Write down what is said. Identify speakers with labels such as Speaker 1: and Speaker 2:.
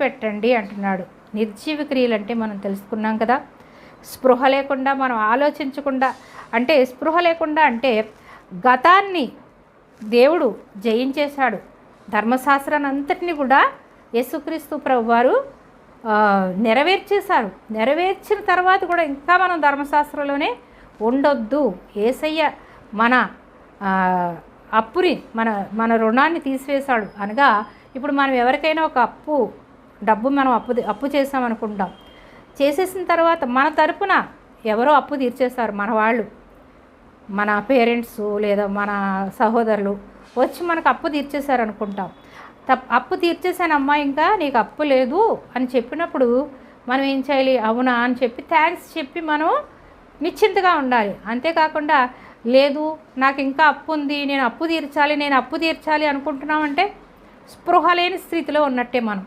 Speaker 1: విడిచిపెట్టండి అంటున్నాడు. నిర్జీవ క్రియలు అంటే మనం తెలుసుకున్నాం కదా. స్పృహ లేకుండా మనం ఆలోచించకుండా అంటే స్పృహ లేకుండా అంటే గతాన్ని దేవుడు జయించేశాడు. ధర్మశాస్త్రాన్ని అంతటిని కూడా యేసుక్రీస్తు ప్రభు వారు నెరవేర్చేశారు. నెరవేర్చిన తర్వాత కూడా ఇంకా మనం ధర్మశాస్త్రంలోనే ఉండొద్దు. ఏసయ్య మన అప్పుని మన మన రుణాన్ని తీసివేశాడు అనగా ఇప్పుడు మనం ఎవరికైనా ఒక అప్పు డబ్బు మనం అప్పు అప్పు చేసామనుకుంటాం చేసేసిన తర్వాత మన తరపున ఎవరో అప్పు తీర్చేస్తారు మన వాళ్ళు. మన పేరెంట్స్ లేదా మన సహోదరులు వచ్చి మనకు అప్పు తీర్చేశారు అనుకుంటాం తప్ అప్పు తీర్చేసానమ్మా ఇంకా నీకు అప్పు లేదు అని చెప్పినప్పుడు మనం ఏం చేయాలి? అవునా అని చెప్పి థ్యాంక్స్ చెప్పి మనం నిశ్చింతగా ఉండాలి. అంతేకాకుండా లేదు నాకు ఇంకా అప్పు ఉంది నేను అప్పు తీర్చాలి నేను అప్పు తీర్చాలి అనుకుంటున్నామంటే స్పృహ లేని స్థితిలో ఉన్నట్టే మనం.